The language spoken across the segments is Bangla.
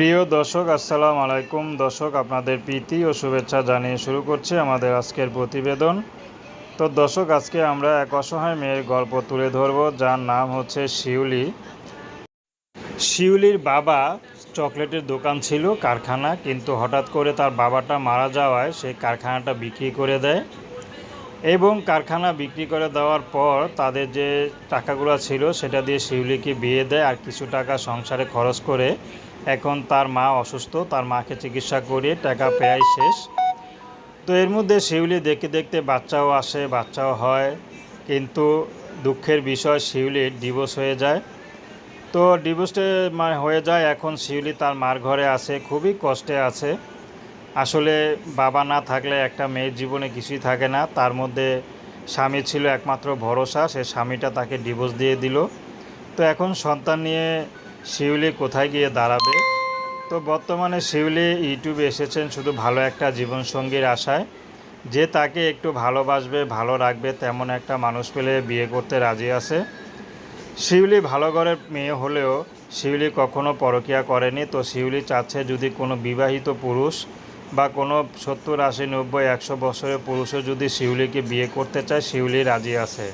প্রিয় দর্শক, আসসালামু আলাইকুম। দর্শক, আপনাদের প্রীতি ও শুভেচ্ছা জানিয়ে শুরু করছি আমাদের আজকের প্রতিবেদন। তো দর্শক, আজকে আমরা এক অসহায় মেয়ের গল্প তুলে ধরব, যার নাম হচ্ছে শিউলি। শিউলির বাবা চকলেটের দোকান ছিল, কারখানা, কিন্তু হঠাৎ করে তার বাবাটা মারা যাওয়ায় সেই কারখানাটা বিক্রি করে দেয়। এবং কারখানা বিক্রি করে দেওয়ার পর তাদের যে টাকাগুলো ছিল, সেটা দিয়ে শিউলিকে বিয়ে দেয় আর কিছু টাকা সংসারে খরচ করে এখন তার মা অসুস্থ, তার মাকে চিকিৎসা করিয়ে টাকা পেয়াই শেষ। তো এর মধ্যে শিউলি দেখতে দেখতে বাচ্চাও আসে, বাচ্চাও হয়, কিন্তু দুঃখের বিষয় শিউলির ডিভোর্স হয়ে যায়। তো ডিভোর্সে মানে হয়ে যায়, এখন শিউলি তার মার ঘরে আছে, খুবই কষ্টে আছে। আসলে বাবা না থাকলে একটা মেয়ের জীবনে কিছুই থাকে না। তার মধ্যে স্বামী ছিল একমাত্র ভরসা, সে স্বামীটা তাকে ডিভোর্স দিয়ে দিল। তো এখন সন্তান নিয়ে শিউলি কোথায় গিয়ে দাঁড়াবে? তো বর্তমানে শিউলি ইউটিউবে এসেছেন শুধু ভালো একটা জীবনসঙ্গীর আশায়। যে তাকে একটু ভালোবাসবে, ভালো রাখবে, তেমন একটা মানুষ পেলে বিয়ে করতে রাজি আছে। শিউলি ভালো ঘরের মেয়ে হলেও শিউলি কখনো পরকিয়া করেনি। তো শিউলি চাচ্ছে যদি কোনো বিবাহিত পুরুষ বা কোনো সত্তর, আশি, নব্বই, একশো বছরের পুরুষও যদি শিউলিকে বিয়ে করতে চায়, শিউলি রাজি আছে।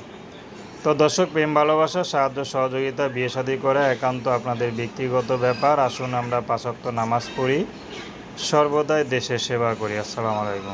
তো দর্শক, প্রেম, ভালোবাসা, সাহায্য, সহযোগিতা, বিয়ে শাদী করা একান্ত আপনাদের ব্যক্তিগত ব্যাপার। আসুন আমরা পাশক্ত নামাজ পড়ি। সর্বদাই দেশের সেবা করি। আসসালামু আলাইকুম।